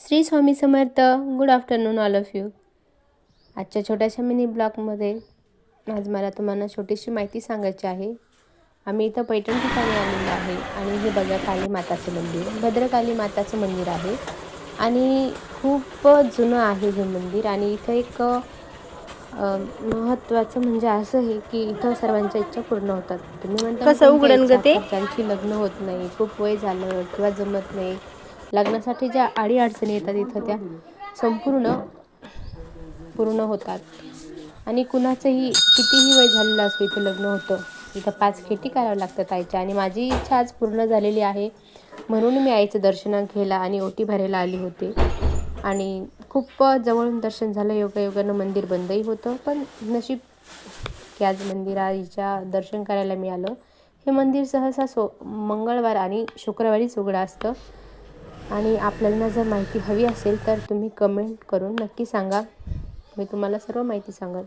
Shri Swami Samarth good afternoon all of you आजच्या छोट्याशा mini ब्लॉगमध्ये आज मला तुम्हाला छोटीशी माहिती सांगायची आहे आम्ही इथं पैठण ठिकाणी आलेलो आहे आणि हे बघा काली माताचं मंदिर भद्रकाली माताचं मंदिर आहे आणि खूप जुनं आहे हे मंदिर आणि इथं एक महत्त्वाचं म्हणजे असं आहे की इथं सर्वांच्या इच्छा पूर्ण होतात तुम्ही म्हणता कसं ना उघडन कोणत्या ग ते? इच्छा? ज्यांची लग्न होत नाही खूप वय झालं किंवा जमत नाही लग्नासाठी ज्या आडी अडचणी येतात इथं त्या संपूर्ण पूर्ण होतात. आणि कुणाचंही कितीही वय झालेलं असो इथं लग्न होतं इथं पाच खेटी करावं लागतात आईच्या आणि माझी इच्छा आज पूर्ण झालेली आहे. म्हणून मी आईचं दर्शन घ्यायला आणि ओटी भरायला आली होती. आणि खूप जवळून दर्शन झालं. योगायोगानं मंदिर बंदही होतं. पण नशीब की आज मंदिराच्या दर्शन करायला मिळालं हे मंदिर सहसा सो मंगळवार आणि शुक्रवारीच उघडं असतं. आणि आपल्याला जर माहिती हवी असेल तर तुम्ही कमेंट करून नक्की सांगा. मी तुम्हाला सर्व माहिती सांगाल.